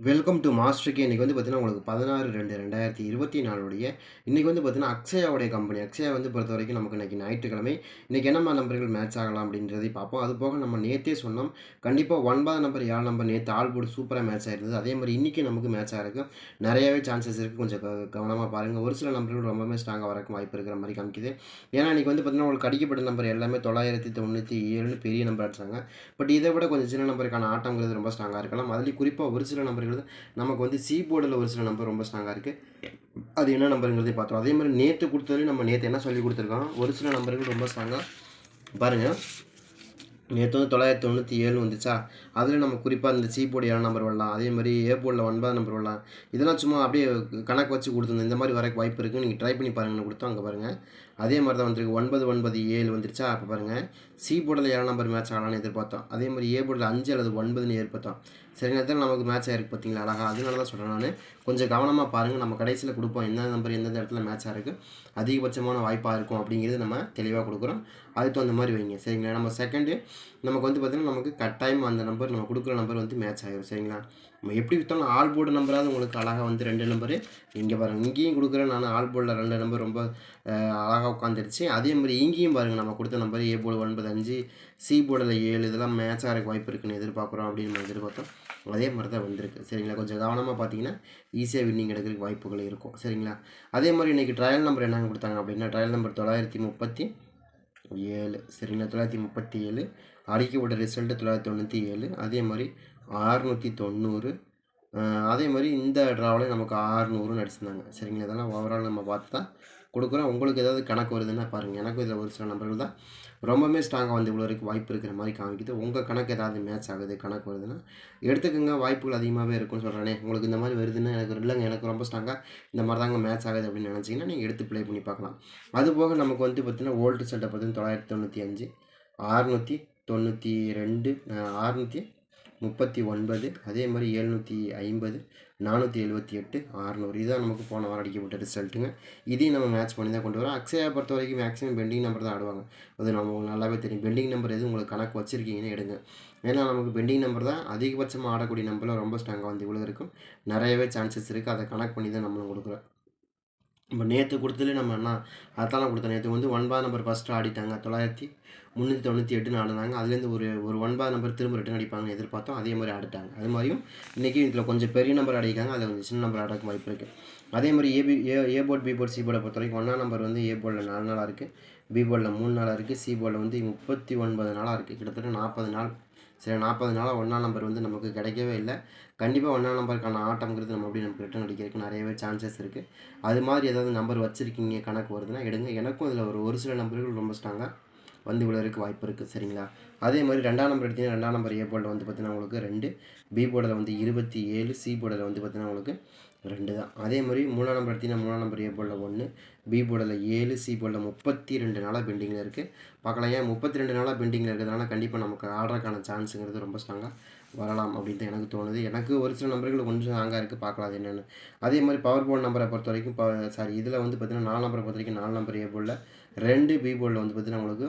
Welcome to மாஸ்டருக்கு இன்றைக்கி வந்து பார்த்தீங்கன்னா உங்களுக்கு பதினாறு ரெண்டு ரெண்டாயிரத்தி இருபத்தி நாலுடைய இன்றைக்கி வந்து பார்த்தீங்கன்னா அக்ஷயாவுடைய கம்பெனி அக்ஷயா வந்து பொறுத்த வரைக்கும் நமக்கு இன்றைக்கி ஞாயிற்றுக்கிழமை. இன்றைக்கி என்னம்மா நம்பர்கள் மேட்ச் ஆகலாம் அப்படின்றதை பார்ப்போம். அது போக நம்ம நேற்றே சொன்னோம். கண்டிப்பாக ஒன்பது நம்பர் ஏழு நம்பர் நேற்று ஆல் போர்டு சூப்பராக மேட்ச் ஆகிருந்தது அதே மாதிரி இன்றைக்கி நமக்கு மேட்ச் ஆகிருக்கு நிறையவே சான்சஸ் இருக்குது கொஞ்சம் க- கவனமாக பாருங்கள் ஒரு சில நம்பர்கள் ரொம்பவே ஸ்ட்ராங்காக வரக்கும் வாய்ப்பு இருக்கிற மாதிரி காமிக்குது. ஏன்னா இன்றைக்கி வந்து பார்த்திங்கன்னா உங்களுக்கு அடிக்கப்பட்ட நம்பர் எல்லாமே தொள்ளாயிரத்தி தொண்ணூற்றி ஏழுன்னு பெரிய நம்பர் அடிச்சாங்க. பட் இதை விட கொஞ்சம் சின்ன நம்பருக்கான ஆட்டங்கிறது ரொம்ப ஸ்ட்ராங்காக இருக்கலாம். அதுலேயும் குறிப்பாக ஒரு சில நம்பர்கள் நமக்கு வந்து சி போர்டில் ஒரு சில நம்பர் ரொம்ப ஸ்ட்ராங்காக இருக்குது அது என்ன நம்பருங்கிறதே பார்த்தோம் அதே மாதிரி நேற்று கொடுத்ததுலேயும் நம்ம நேற்று என்ன சொல்லி கொடுத்துருக்கோம்? ஒரு சில நம்பர்கள் ரொம்ப ஸ்ட்ராங்காக பாருங்கள் நேற்று வந்து தொள்ளாயிரத்தி தொண்ணூற்றி ஏழு வந்துச்சா? அதில் நம்ம குறிப்பாக இந்த சி போர்டு ஏழு நம்பர் வரலாம். அதே மாதிரி ஏ போர்டில் ஒன்பது நம்பர் வரலாம். இதெல்லாம் சும்மா அப்படியே கணக்கு வச்சு கொடுத்துருந்தோம். இந்த மாதிரி வர வாய்ப்பு இருக்குது நீங்கள் ட்ரை பண்ணி பாருங்கன்னு கொடுத்தோம் அங்கே பாருங்கள் அதே மாதிரி தான் வந்துருக்கு. ஒன்பது ஒன்பது ஏழு வந்துருச்சா? அப்போ பாருங்கள் சி போர்டில் ஏழு நம்பர் மேட்ச் ஆகலாம்னு எதிர்பார்த்தோம். அதே மாதிரி ஏ போர்டில் அஞ்சு அல்லது ஒன்பதுன்னு எதிர்பார்த்தோம். சில நேரத்தில் நமக்கு மேட்ச் ஆகிருக்கு பார்த்தீங்களா அழகா. அதனால தான் சொல்கிறேன் நான். கொஞ்சம் கவனமாக பாருங்கள் நம்ம கடைசியில் கொடுப்போம். எந்த நம்பர் எந்தெந்த இடத்துல மேட்ச் ஆகிருக்கு அதிகபட்சமான வாய்ப்பாக இருக்கும் அப்படிங்கிறது நம்ம தெளிவாக கொடுக்குறோம். அதுக்கு தகுந்த மாதிரி வைங்க. சரிங்களா? நம்ம செகண்டு நமக்கு வந்து பார்த்திங்கன்னா நமக்கு கட்டாயம் அந்த நம்பர் நம்ம கொடுக்குற நம்பர் வந்து மேட்ச் ஆகிடும் சரிங்களா? நம்ம எப்படி விற்றாலும் ஆல் போர்டு நம்பராது உங்களுக்கு அழகாக வந்து ரெண்டு நம்பரு இங்கே பாருங்கள் இங்கேயும் கொடுக்குறேன். நான் ஆல் போர்டில் ரெண்டு நம்பர் ரொம்ப அழகாக உட்காந்துருச்சு அதே மாதிரி இங்கேயும் பாருங்கள் நம்ம கொடுத்த நம்பர் ஏ போர்டு ஒன்பது அஞ்சு சி போர்டில் ஏழு இதெல்லாம் மேட்ச் ஆகிறக்கு வாய்ப்பு இருக்குன்னு எதிர்பார்க்குறோம் அப்படின்னு நம்ம எதிர்பார்த்தோம். அதே மாதிரி தான் வந்திருக்கு. சரிங்களா? கொஞ்சம் கவனமாக பார்த்தீங்கன்னா ஈஸியாக வின்னிங் எடுக்கிறதுக்கு வாய்ப்புகள் இருக்கும். சரிங்களா? அதே மாதிரி இன்றைக்கி ட்ரையல் நம்பர் என்னங்க கொடுத்தாங்க அப்படின்னா ட்ரையல் நம்பர் தொள்ளாயிரத்தி முப்பத்தி ஏழு. சரிங்களா? தொள்ளாயிரத்தி முப்பத்தி ஏழு. அடிக்கப்பட்ட ரிசல்ட்டு தொள்ளாயிரத்தி தொண்ணூற்றி ஏழு. அதே மாதிரி ஆறுநூற்றி தொண்ணூறு. அதே மாதிரி இந்த ட்ராவில் நமக்கு ஆறுநூறுன்னு அடிச்சிருந்தாங்க சரிங்களா? இதெல்லாம் ஓவரால் நம்ம பார்த்து தான் கொடுக்குறோம். உங்களுக்கு ஏதாவது கணக்கு வருதுன்னா பாருங்கள் எனக்கும் இதில் ஒரு சில நம்பர்கள் தான் ரொம்பவுமே ஸ்ட்ராங்காக வந்து இவ்வளோ வரைக்கும் வாய்ப்பு இருக்கிற மாதிரி காமிக்குது. உங்கள் கணக்கு ஏதாவது மேட்ச் ஆகுது கணக்கு வருதுன்னா எடுத்துக்கோங்க. வாய்ப்புகள் அதிகமாகவே இருக்கும்னு சொல்கிறேனே உங்களுக்கு இந்த மாதிரி வருதுன்னா எனக்கு இல்லைங்க எனக்கு ரொம்ப ஸ்ட்ராங்காக இந்த மாதிரி தாங்க மேட்ச் ஆகுது அப்படின்னு நினச்சிங்கன்னா நீங்கள் எடுத்து ப்ளே பண்ணி பார்க்கலாம். அது போக நமக்கு வந்து பார்த்திங்கன்னா ஓல்டு செட்டை பார்த்தீங்கன்னா தொள்ளாயிரத்தி தொண்ணூற்றி அஞ்சு அறுநூற்றி தொண்ணூற்றி ரெண்டு அறுநூற்றி முப்பத்தி ஒன்பது அதே மாதிரி எழுநூற்றி ஐம்பது நானூற்றி எழுபத்தி எட்டு அறநூறு இதுதான் நமக்கு போன வாரம் அடிக்கப்பட்ட ரிசல்ட்டுங்க. இதையும் நம்ம மேட்ச் பண்ணி தான் கொண்டு வரோம். அக்ஷயா பொறுத்த வரைக்கும் மேக்ஸிமம் பெண்டிங் நம்பர் தான் ஆடுவாங்க. அது நம்ம உங்களுக்கு நல்லாவே தெரியும். பெண்டிங் நம்பர் எது உங்களுக்கு கணக்கு வச்சுருக்கீங்கன்னு எடுங்க. ஏன்னா நமக்கு பெண்டிங் நம்பர் தான் அதிகபட்சமாக ஆடக்கூடிய நம்பரில் ரொம்ப ஸ்ட்ராங்காக வந்து இவ்வளோ இருக்கும். நிறையவே சான்சஸ் இருக்குது அதை கணக்கு பண்ணி தான் நம்மளும் கொடுக்குறோம். நம்ம நேற்று கொடுத்ததுல நம்ம என்ன அதான் கொடுத்தோம் நேற்று வந்து ஒன்பது நம்பர் ஃபஸ்ட்டு ஆடிட்டாங்க. தொள்ளாயிரத்தி முந்நூற்றி தொண்ணூற்றி எட்டுன்னு ஆடினாங்க அதுலேருந்து ஒரு ஒரு ஒன்பது நம்பர் திரும்ப ரிட்டன் அடிப்பாங்கன்னு எதிர்பார்த்தோம். அதே மாதிரி ஆடிட்டாங்க. அது மாதிரியும் இன்றைக்கி இதில் கொஞ்சம் பெரிய நம்பர் அடிக்காங்க அதில் கொஞ்சம் சின்ன நம்பர் ஆடக்கு வாய்ப்பு இருக்குது அதே மாதிரி AB A A board B board C போர்டை பொறுத்த வரைக்கும் ஒன்றாம் நம்பர் வந்து ஏ போர்டில் நாலு நாளாக இருக்குது பி போர்டில் மூணு நாளாக இருக்குது சி போர்டில் வந்து முப்பத்தி ஒன்பது நாளாக இருக்குது கிட்டத்தட்ட நாற்பது நாள் சரி நாற்பது நாளாக ஒன்றாம் நம்பர் வந்து நமக்கு கிடைக்கவே இல்லை. கண்டிப்பாக ஒன்றாம் நம்பருக்கான ஆட்டம்ங்கிறது நம்ம அப்படி நமக்கு ரிட்டன் அடிக்கிறதுக்கு நிறையவே சான்சஸ் இருக்குது அது மாதிரி ஏதாவது நம்பர் வச்சுருக்கீங்க கணக்கு வருதுன்னா எடுங்க. எனக்கும் அதில் ஒரு ஒரு சில நம்பர்கள் ரொம்ப ஸ்ட்ராங்காக வந்து விழுறதுக்கு வாய்ப்பு இருக்குது சரிங்களா? அதே மாதிரி ரெண்டாம் நம்பர் எடுத்தீங்கன்னா ரெண்டாம் நம்பர் ஏ போர்டில் வந்து பார்த்தீங்கன்னா உங்களுக்கு ரெண்டு பி போர்டில் வந்து இருபத்தி ஏழு சி போர்டில் வந்து பார்த்தீங்கன்னா உங்களுக்கு ரெண்டு தான். அதே மாதிரி மூணாம் நம்பர் எடுத்திங்கன்னா மூணாம் நம்பர் ஏ போர்டில் ஒன்று பி போர்டில் ஏழு சி போர்டில் முப்பத்தி ரெண்டு நாளாக பெண்டிங்கில் இருக்குது பார்க்கலாம் ஏன் முப்பத்தி ரெண்டு நாளாக பெண்டிங்கில் இருக்கிறதுனால கண்டிப்பாக நமக்கு ஆர்டருக்கான சான்ஸுங்கிறது ரொம்ப ஸ்ட்ராங்காக வரலாம் அப்படின்னு தான் எனக்கு தோணுது. எனக்கு ஒரு சில நம்பர்கள் கொஞ்சம் ஸ்ட்ராங்காக இருக்குது பார்க்கலாம் அது என்னென்னு. அதே மாதிரி பவர் போர்டு நம்பரை பொறுத்த வரைக்கும் ப சாரி இதில் வந்து பார்த்தீங்கன்னா நாலு நம்பரை பொறுத்த வரைக்கும் நாலு நம்பர் ஏ போர்டில் ரெண்டு பி போர்டில் வந்து பார்த்தீங்கன்னா உங்களுக்கு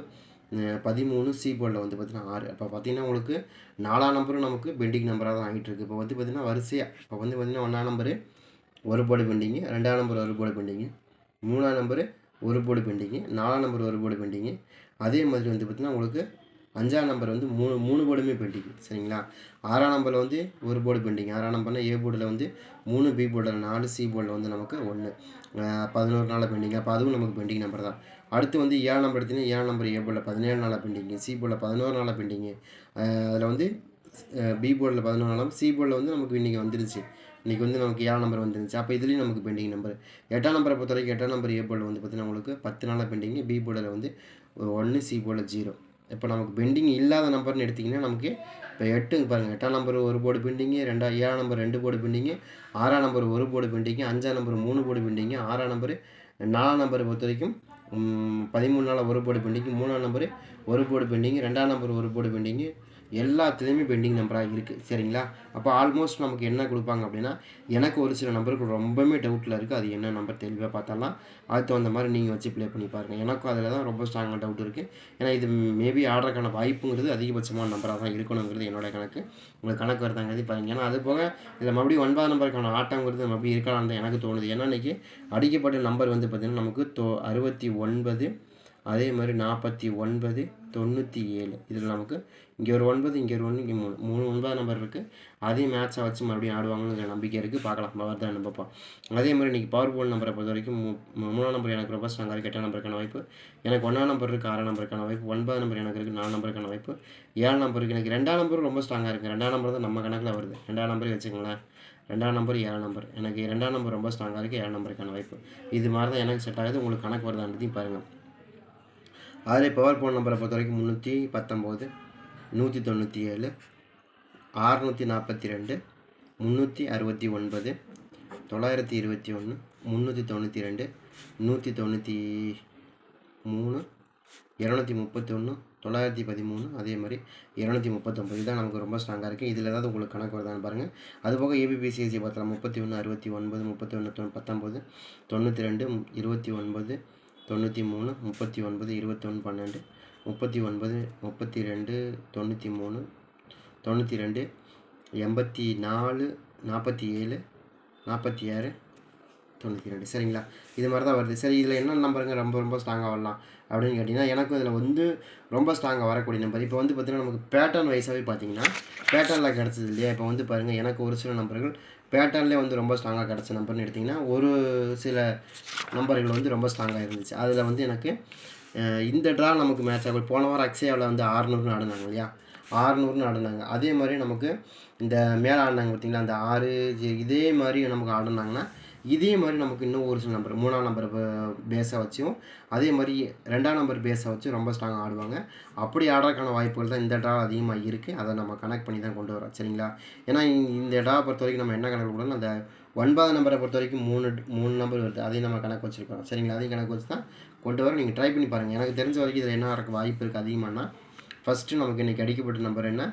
பதிமூணு சி போர்டில் வந்து பார்த்தீங்கன்னா ஆறு. அப்போ பார்த்தீங்கன்னா உங்களுக்கு நாலாம் நம்பரும் நமக்கு பெண்டிங் நம்பராக தான் ஆகிட்டு இருக்கு. இப்போ வந்து பார்த்தீங்கன்னா வரிசையாக இப்போ வந்து பார்த்தீங்கன்னா ஒன்றாம் நம்பரு ஒரு போர்டு பெண்டிங்கு ரெண்டாம் நம்பர் ஒரு போர்டு பெண்டிங்கு மூணாம் நம்பரு ஒரு போடு பெண்டிங்கு நாலாம் நம்பர் ஒரு போர்டு பெண்டிங்கு அதே மாதிரி வந்து பார்த்திங்கன்னா உங்களுக்கு அஞ்சாம் நம்பர் வந்து மூணு மூணு போர்டுமே பெண்டிங் சரிங்களா? ஆறாம் நம்பரில் வந்து ஒரு போர்டு பெண்டிங் ஆறாம் நம்பர்னா ஏ போர்டில் வந்து மூணு பி போர்டில் நாலு சி போர்டில் வந்து நமக்கு ஒன்று பதினோரு நாளில் பெண்டிங் அப்போ அதுவும் நமக்கு பெண்டிங் நம்பர் தான். அடுத்து வந்து ஏழு நம்பர் எடுத்திங்கன்னா ஏழு நம்பர் ஏ போர்டில் பதினேழு நாளாக பெண்டிங்கு சி போர்டில் பதினோரு நாளாக பெண்டிங்கு அதில் வந்து பி போர்டில் பதினோரு நாளாக சி போர்டில் வந்து நமக்கு இன்றைக்கி வந்துருச்சு. இன்றைக்கி வந்து நமக்கு ஏழாம் நம்பர் வந்துருந்துச்சு. அப்போ இதுலேயும் நமக்கு பெண்டிங் நம்பர் எட்டாம் நம்பரை பொறுத்த வரைக்கும் எட்டாம் நம்பர் ஏ போர்டில் வந்து பார்த்தீங்கன்னா உங்களுக்கு பத்து நாளாக பெண்டிங்கு பி போர்டில் வந்து ஒன்று சி போர்டில் ஜீரோ இப்போ நமக்கு பெண்டிங் இல்லாத நம்பர்னு எடுத்திங்கன்னா நமக்கு இப்போ எட்டுங்க பாருங்கள் எட்டாம் நம்பர் ஒரு போர்டு பெண்டிங்கு ரெண்டா ஏழாம் நம்பர் ரெண்டு போர்டு பெண்டிங்கு ஆறாம் நம்பர் ஒரு போர்டு பெண்டிங்கு அஞ்சாம் நம்பர் மூணு போர்டு பெண்டிங்கு ஆறாம் நம்பர் நாலாம் நம்பரை பொறுத்த வரைக்கும் பதிமூணு நாள் ஒரு போர்டு பெண்டிங்கு மூணாம் நம்பர் ஒரு போர்டு பெண்டிங்கு ரெண்டாம் நம்பர் ஒரு போர்டு பெண்டிங்கு எல்லாத்துலேயுமே பெண்டிங் நம்பராக இருக்குது சரிங்களா? அப்போ ஆல்மோஸ்ட் நமக்கு என்ன கொடுப்பாங்க அப்படின்னா எனக்கு ஒரு சில நம்பருக்கு ரொம்பவுமே டவுட்டில் இருக்குது அது என்ன நம்பர் தெளிவாக பார்த்தாலாம் அதுக்கு தகுந்த மாதிரி நீங்கள் வச்சு ப்ளே பண்ணி பாருங்கள் எனக்கும் அதில் தான் ரொம்ப ஸ்ட்ராங்காக டவுட் இருக்குது ஏன்னா இது மேபி ஆடுறதுக்கான வாய்ப்புங்கிறது அதிகபட்சமான நம்பராக தான் இருக்கணுங்கிறது என்னோட கணக்கு. உங்களுக்கு கணக்கு வருதாங்கிறது பாருங்க. ஏன்னா அது போக இதில் மறுபடியும் ஒன்பது நம்பருக்கான ஆட்டங்கிறது மறுபடியும் இருக்கலாம்னு தான் எனக்கு தோணுது. ஏன்னா இன்றைக்கி அடிக்கப்பட்ட நம்பர் வந்து பார்த்திங்கன்னா நமக்கு தோ அறுபத்தி ஒன்பது அதே மாதிரி நாற்பத்தி ஒன்பது தொண்ணூற்றி ஏழு. இதில் நமக்கு இங்கே ஒரு ஒன்பது இங்கே ஒரு ஒன்று இங்கே மூணு மூணு ஒன்பது நம்பர் இருக்குது அதையும் மேட்ச்சை வச்சு மறுபடியும் ஆடுவாங்கங்கிற நம்பிக்கை இருக்குது பார்க்கலாம். வருதான் நம்பப்போம் அதே மாதிரி இன்றைக்கி பவர் போல் நம்பரை பொறுத்த வரைக்கும் மூ மூணாம் நம்பர் எனக்கு ரொம்ப ஸ்ட்ராங்காக இருக்குது எட்டாம் நம்பருக்கான வாய்ப்பு. எனக்கு ஒன்றாம் நம்பர் இருக்குது ஆறாம் நம்பருக்கான வாய்ப்பு. ஒன்பது நம்பர் எனக்கு இருக்குது நாலு நம்பருக்கான வாய்ப்பு. ஏழு நம்பருக்கு எனக்கு ரெண்டாம் நம்பரும் ரொம்ப ஸ்ட்ராங்காக இருக்குது ரெண்டாம் நம்பர் தான் நம்ம கணக்கில் வருது. ரெண்டாம் நம்பரே வச்சுக்கோங்களேன். ரெண்டாம் நம்பர் ஏழாம் நம்பர் எனக்கு ரெண்டாம் நம்பர் ரொம்ப ஸ்ட்ராங்காக இருக்குது ஏழாம் நம்பருக்கான வாய்ப்பு. இது மாதிரி தான் எனக்கு செட் ஆகுது. உங்களுக்கு கணக்கு வருதான்றதையும் பாருங்கள் அதில் பவர் ஃபோன் நம்பரை பொறுத்த வரைக்கும் முந்நூற்றி பத்தொம்போது நூற்றி தொண்ணூற்றி ஏழு ஆறுநூற்றி நாற்பத்தி ரெண்டு முந்நூற்றி அறுபத்தி ஒன்பது தொள்ளாயிரத்தி இருபத்தி ஒன்று முந்நூற்றி தொண்ணூற்றி ரெண்டு நூற்றி தொண்ணூற்றி மூணு இரநூத்தி முப்பத்தொன்று தொள்ளாயிரத்தி பதிமூணு அதே மாதிரி இரநூத்தி முப்பத்தொம்பது இதுதான் நமக்கு ரொம்ப ஸ்ட்ராங்காக இருக்குது இதில் ஏதாவது உங்களுக்கு கணக்கு வருதான்னு பாருங்கள் அதுபோக ஏபிபிசிஎஸ்சி பார்த்தலாம் முப்பத்தி ஒன்று அறுபத்தி ஒன்பது முப்பத்தி ஒன்று தொ பத்தொம்பது தொண்ணூற்றி ரெண்டு இருபத்தி ஒன்பது தொண்ணூற்றி மூணு முப்பத்தி ஒன்பது இருபத்தொன்று பன்னெண்டு முப்பத்தி ஒன்பது முப்பத்தி ரெண்டு தொண்ணூற்றி மூணு தொண்ணூற்றி ரெண்டு எண்பத்தி நாலு நாற்பத்தி ஏழு நாற்பத்தி ஆறு தொண்ணூற்றி ரெண்டு. சரிங்களா? இது மாதிரி தான் வருது. சரி இதில் என்ன நம்பருங்க ரொம்ப ரொம்ப ஸ்ட்ராங்காக வரலாம். அப்படின்னு கேட்டிங்கன்னா எனக்கும் இதில் வந்து ரொம்ப ஸ்ட்ராங்காக வரக்கூடிய நம்பர் இப்போ வந்து பார்த்திங்கன்னா நமக்கு பேட்டர்ன் வைஸாகவே பார்த்தீங்கன்னா பேட்டர்னில் கிடச்சது இல்லையா? இப்போ வந்து பாருங்கள் எனக்கு ஒரு சில நம்பர்கள் பேட்டர்ன்லேயே வந்து ரொம்ப ஸ்ட்ராங்காக கிடச்ச நம்பர்னு எடுத்திங்கன்னா ஒரு சில நம்பர்கள் வந்து ரொம்ப ஸ்ட்ராங்காக இருந்துச்சு. அதில் வந்து எனக்கு இந்த ட்ரா நமக்கு மேட்ச் ஆகும் போன வாரம் அக்ஷயாவில் வந்து ஆறுநூறுன்னு ஆடினாங்க இல்லையா? ஆறுநூறுன்னு ஆடினாங்க. அதே மாதிரி நமக்கு இந்த மேலே ஆடினாங்க பார்த்திங்களா? அந்த ஆறு இதே மாதிரி நமக்கு ஆடினாங்கன்னா இதே மாதிரி நமக்கு இன்னும் ஒரு சில நம்பர் மூணாம் நம்பர் பேஸாக வச்சும் அதே மாதிரி ரெண்டாம் நம்பர் பேஸை வச்சும் ரொம்ப ஸ்ட்ராங்காக ஆடுவாங்க. அப்படி ஆடுறதுக்கான வாய்ப்புகள் தான் இந்த ட்ரா அதிகமாக இருக்குது அதை நம்ம கனெக்ட் பண்ணி தான் கொண்டு வரோம் சரிங்களா? ஏன்னா இந்த- இந்த ட்ரா பொறுத்த வரைக்கும் நம்ம என்ன கணக்கு கொடுக்கணும் அந்த ஒன்பதாம் நம்பரை பொறுத்த வரைக்கும் மூணு மூணு நம்பர் வருது. அதையும் நம்ம கணக்கு வச்சுருக்கோம் சரிங்களா? அதையும் கணக்கு வச்சு தான் கொண்டு வர நீங்கள் ட்ரை பண்ணி பாருங்கள் எனக்கு தெரிஞ்ச வரைக்கும் இதில் என்ன இருக்க வாய்ப்பு இருக்குது அதிகமானால் ஃபஸ்ட்டு நமக்கு இன்றைக்கி அடிக்கப்பட்ட நம்பர் என்ன?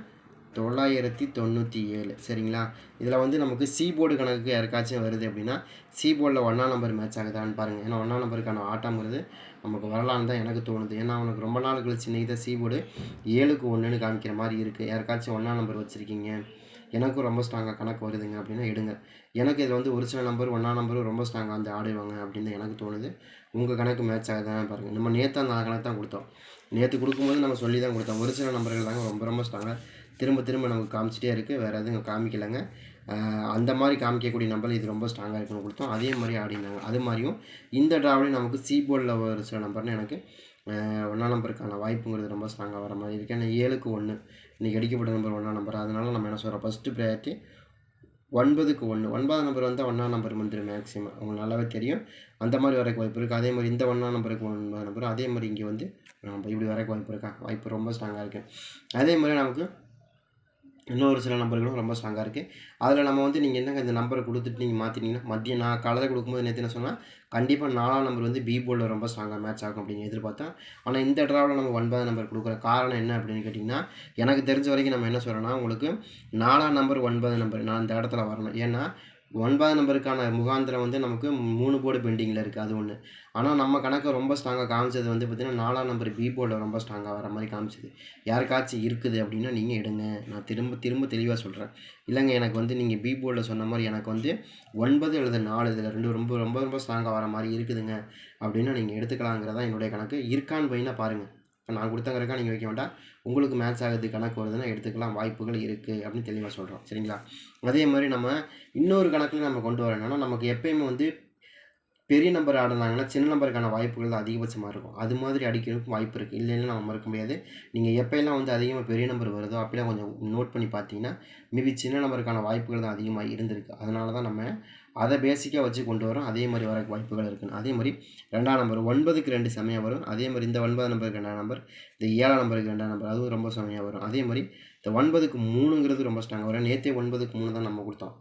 தொள்ளாயிரத்தி தொண்ணூற்றி ஏழு. சரிங்களா? இதில் வந்து நமக்கு சி போர்டு கணக்கு யாருக்காச்சும் வருது அப்படின்னா சி போர்டில் ஒன்றாம் நம்பர் மேட்ச் ஆகுதான்னு பாருங்கள் ஏன்னா ஒன்றாம் நம்பருக்கான ஆட்டம்ங்கிறது நமக்கு வரலான்னு தான் எனக்கு தோணுது. ஏன்னா அவனுக்கு ரொம்ப நாள் கழிச்சு இன்றைக்கி தான் சி போர்டு ஏழுக்கு ஒன்றுன்னு காமிக்கிற மாதிரி இருக்குது யாருக்காச்சும் ஒன்றாம் நம்பர் வச்சுருக்கீங்க? எனக்கும் ரொம்ப ஸ்ட்ராங்காக கணக்கு வருதுங்க அப்படின்னா எடுங்க. எனக்கு இதில் வந்து ஒரு சில நம்பர் ஒன்றாம் நம்பரும் ரொம்ப ஸ்ட்ராங்காக வந்து ஆடுவாங்க அப்படின்னு எனக்கு தோணுது. உங்கள் கணக்கு மேட்ச் ஆகுதான் பாருங்கள் நம்ம நேற்று அந்த கணக்கு தான் கொடுத்தோம். நேற்று கொடுக்கும்போது நம்ம சொல்லி தான் கொடுத்தோம். ஒரு சில நம்பர்கள் தாங்க ரொம்ப ரொம்ப ஸ்ட்ராங்காக திரும்ப திரும்ப நமக்கு காமிச்சிட்டே இருக்குது வேறு எதுவும் காமிக்கலைங்க. அந்த மாதிரி காமிக்கக்கூடிய நம்பர் இது ரொம்ப ஸ்ட்ராங்காக இருக்குன்னு கொடுத்தோம். அதே மாதிரி ஆடினாங்க. அது மாதிரியும் இந்த ட்ராவலையும் நமக்கு சி போர்டில் ஒரு சில நம்பர்னு எனக்கு ஒன்றாம் நம்பருக்கான வாய்ப்புங்கிறது ரொம்ப ஸ்ட்ராங்காக வர மாதிரி இருக்குது ஏன்னா ஏழுக்கு ஒன்று இன்றைக்கி அடிக்கப்பட்ட நம்பர் ஒன்றாம் நம்பர் அதனால நம்ம என்ன சொல்கிறோம் ஃபஸ்ட்டு ப்ரையாரிட்டி ஒன்பதுக்கு ஒன்று ஒன்பதாம் நம்பர் வந்தால் ஒன்றாம் நம்பர் வந்துடும் மேக்ஸிமம் உங்களுக்கு நல்லாவே தெரியும். அந்த மாதிரி வரக்கு வாய்ப்பு இருக்குது அதே மாதிரி இந்த ஒன்றாம் நம்பருக்கு ஒன்பதாம் நம்பர் அதே மாதிரி இங்கே வந்து நம்ம இப்படி வரக்கு வாய்ப்பு இருக்கா? வாய்ப்பு ரொம்ப ஸ்ட்ராங்காக இருக்குது அதே மாதிரி நமக்கு இன்னொரு சில நம்பர்களும் ரொம்ப ஸ்ட்ராங்காக இருக்குது அதில் நம்ம வந்து நீங்கள் என்னங்க இந்த நம்பரை கொடுத்துட்டு நீங்கள் மாற்றினீங்கன்னா மதியம் நான் காலையில் கொடுக்கும்போது நேற்று என்ன சொன்னால் கண்டிப்பாக நாலாம் நம்பர் வந்து பி போர்டில் ரொம்ப ஸ்ட்ராங்காக மேட்ச் ஆகும் அப்படின்னு எதிர்பார்த்தேன். ஆனால் இந்த ட்ராவில் நம்ம ஒன்பதாம் நம்பர் கொடுக்குற காரணம் என்ன அப்படின்னு கேட்டிங்கன்னா எனக்கு தெரிஞ்ச வரைக்கும் நம்ம என்ன சொல்கிறோன்னா உங்களுக்கு நாலாம் நம்பர் ஒன்பது நம்பர் நான் இந்த இடத்துல வரணும். ஏன்னா ஒன்பதாம் நம்பருக்கான முகாந்திரம் வந்து நமக்கு மூணு போர்டு பெண்டிங்கில் இருக்குது அது ஒன்று ஆனால் நம்ம கணக்கை ரொம்ப ஸ்ட்ராங்காக காமிச்சது வந்து பார்த்திங்கன்னா நாலாம் நம்பர் பி போர்டில் ரொம்ப ஸ்ட்ராங்காக வர மாதிரி காமிச்சது. யாருக்காச்சும் இருக்குது அப்படின்னா நீங்கள் எடுங்க. நான் திரும்ப திரும்ப தெளிவாக சொல்கிறேன் இல்லைங்க எனக்கு வந்து நீங்கள் பி போர்டில் சொன்ன மாதிரி எனக்கு வந்து ஒன்பது அல்லது நாலு இதில் ரெண்டு ரொம்ப ரொம்ப ரொம்ப ஸ்ட்ராங்காக வர மாதிரி இருக்குதுங்க. அப்படின்னா நீங்கள் எடுத்துக்கலாங்கிறதான் என்னுடைய கணக்கு. இருக்கான்னு பையனா பாருங்கள் நான் கொடுத்தங்கிறக்கா நீங்கள் வைக்க வேண்டாம் உங்களுக்கு மேட்ச் ஆகுது கணக்கு வருதுன்னா எடுத்துக்கலாம் வாய்ப்புகள் இருக்குது அப்படின்னு தெளிவாக சொல்கிறோம் சரிங்களா? அதே மாதிரி நம்ம இன்னொரு கணக்கில் நம்ம கொண்டு வர என்னன்னா நமக்கு எப்பயுமே வந்து பெரிய நம்பர் ஆடினாங்கன்னா சின்ன நம்பருக்கான வாய்ப்புகள் தான் அதிகபட்சமாக இருக்கும். அது மாதிரி அடிக்கிறதுக்கும் வாய்ப்பு இருக்குது இல்லைன்னு நம்ம மறக்க முடியாது. நீங்கள் எப்போயெல்லாம் வந்து அதிகமாக பெரிய நம்பர் வருதோ அப்போலாம் கொஞ்சம் நோட் பண்ணி பார்த்தீங்கன்னா மேபி சின்ன நம்பருக்கான வாய்ப்புகள் தான் அதிகமாக இருந்திருக்கு. அதனால தான் நம்ம அதை பேசிக்காக வச்சு கொண்டு வரோம். அதே மாதிரி வர வாய்ப்புகள் இருக்குன்னு. அதே மாதிரி ரெண்டாம் நம்பர் ஒன்பதுக்கு ரெண்டு செமையாக வரும். அதே மாதிரி இந்த ஒன்பது நம்பருக்கு ரெண்டாம் நம்பர் இந்த ஏழாம் நம்பருக்கு ரெண்டாம் நம்பர் அதுவும் ரொம்ப செமையாக வரும். அதே மாதிரி இந்த ஒன்பதுக்கு மூணுங்கிறது ரொம்ப ஸ்ட்ராங்காக வரும். நேற்றே ஒன்பதுக்கு மூணு தான் நம்ம கொடுத்தோம்.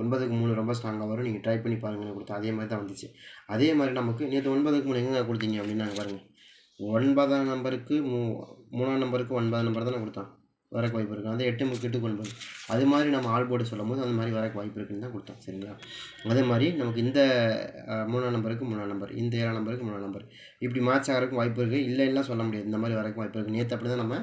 ஒன்பதுக்கு மூணு ரொம்ப ஸ்ட்ராங்காக வரும். நீங்கள் ட்ரை பண்ணி பாருங்கன்னு கொடுத்தோம் அதே மாதிரி தான் வந்துச்சு. அதே மாதிரி நமக்கு நேற்று ஒன்பதுக்கு மூணு எங்கே கொடுத்தீங்க அப்படின்னு நாங்கள் பாருங்கள் ஒன்பதாம் நம்பருக்கு மூ மூணாம் நம்பருக்கு ஒன்பதாம் நம்பர் தானே கொடுத்தோம். வரக்கு வாய்ப்பு இருக்குது அந்த எட்டு முக்கு கொண்டு ஒன்பது அது மாதிரி நம்ம ஆள் போட்டு சொல்லும் போது அந்த மாதிரி வரக்கு வாய்ப்பு இருக்குன்னு தான் கொடுத்தோம். சரிங்களா? அதே மாதிரி நமக்கு இந்த மூணாம் நம்பருக்கு மூணாம் நம்பர் இந்த ஏழாம் நம்பருக்கு மூணாம் நம்பர். இப்படி மேட்ச் ஆகிறதுக்கும் வாய்ப்பு இருக்குது இல்லை இல்லை சொல்ல முடியாது. இந்த மாதிரி வரக்கு வாய்ப்பு இருக்குது நேற்று அப்படி தான் நம்ம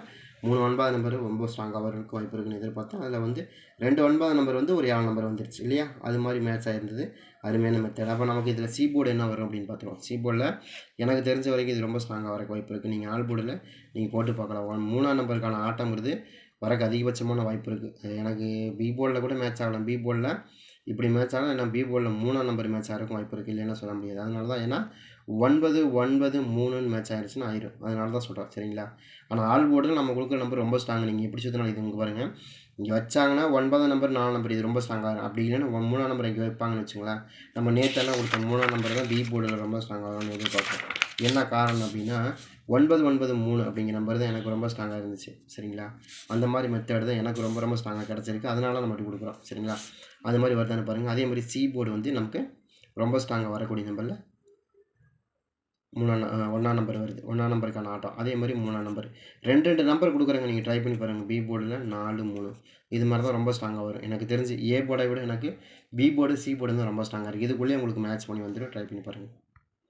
மூணு ஒன்பது நம்பர் ரொம்ப ஸ்ட்ராங்காக வரதுக்கு வாய்ப்பு இருக்குன்னு எதிர்பார்த்தோம். அதில் வந்து ரெண்டு ஒன்பது நம்பர் வந்து ஒரு ஏழு நம்பர் வந்துருச்சு இல்லையா? அது மாதிரி மேட்ச் ஆயிருந்தது. அருமையான மெத்தட் அப்போ நமக்கு இதில் சி போர்டு என்ன வரும் அப்படின்னு பார்த்துருவோம் சி போர்டில் எனக்கு தெரிஞ்ச வரைக்கும் இது ரொம்ப ஸ்ட்ராங்காக வரக்கு வாய்ப்பு இருக்குது நீங்கள் ஆல் போர்டில் நீங்கள் போட்டு பார்க்கலாம் ஒன் மூணாம் நம்பருக்கான ஆட்டம்ங்கிறது வரக்கு அதிகபட்சமான வாய்ப்பு இருக்குது எனக்கு பி போர்டில் கூட மேட்ச் ஆகலாம். பி போர்டில் இப்படி மேட்ச் ஆகலாம் ஏன்னா பி போர்டில் மூணாம் நம்பர் மேட்ச் ஆகிறக்கும் வாய்ப்பு இருக்குது இல்லைன்னா சொல்ல முடியாது. அதனால தான் ஏன்னா ஒன்பது ஒன்பது மூணுன்னு மேட்ச் ஆயிடுச்சுன்னா ஆயிரும். அதனால தான் சொல்கிறேன் சரிங்களா? ஆனால் ஆல் போர்டில் நம்ம கொடுக்குற நம்பர் ரொம்ப ஸ்ட்ராங் நீங்கள் எப்படி சுற்றினாலும் இது இங்கே பாருங்கள் இங்கே வச்சாங்கன்னா ஒன்பதாம் நம்பர் நாலாம் நம்பர் இது ரொம்ப ஸ்ட்ராங்காக இருக்கும். அப்படி இல்லைன்னா மூணாம் நம்பர் இங்கே வைப்பாங்கன்னு வச்சுங்களேன் நம்ம நேற்றெல்லாம் கொடுத்த மூணாம் நம்பர் தான் பி போர்டில் ரொம்ப ஸ்ட்ராங்காக வரும்னு எதிர்பார்ப்போம். என்ன காரணம் அப்படின்னா ஒன்பது ஒன்பது மூணு அப்படிங்கிற நம்பர் தான் எனக்கு ரொம்ப ஸ்ட்ராங்காக இருந்துச்சு சரிங்களா? அந்த மாதிரி மெத்தட் தான் எனக்கு ரொம்ப ரொம்ப ஸ்ட்ராங்காக கிடச்சிருக்கு. அதனால நம்ம கொடுக்குறோம் சரிங்களா? அது மாதிரி வருதான்னு பாருங்கள் அதே மாதிரி சி போர்டு வந்து நமக்கு ரொம்ப ஸ்ட்ராங்காக வரக்கூடிய நம்பரில் மூணாம் ஒன்றாம் நம்பர் வருது. ஒன்றாம் நம்பருக்கான ஆட்டம். அதே மாதிரி மூணாம் நம்பர் ரெண்டு ரெண்டு நம்பர் கொடுக்குறாங்க. நீங்கள் ட்ரை பண்ணி பாருங்கள் பி போர்டில் நாலு மூணு. இது மாதிரி தான் ரொம்ப ஸ்ட்ராங்காக வரும். எனக்கு தெரிஞ்சு ஏ போர்டை விட எனக்கு பி போர்டு சி போர்டு தான் ரொம்ப ஸ்ட்ராங்காக இருக்குது இதுக்குள்ளேயே உங்களுக்கு மேட்ச் பண்ணி வந்துடும் ட்ரை பண்ணி பாருங்கள்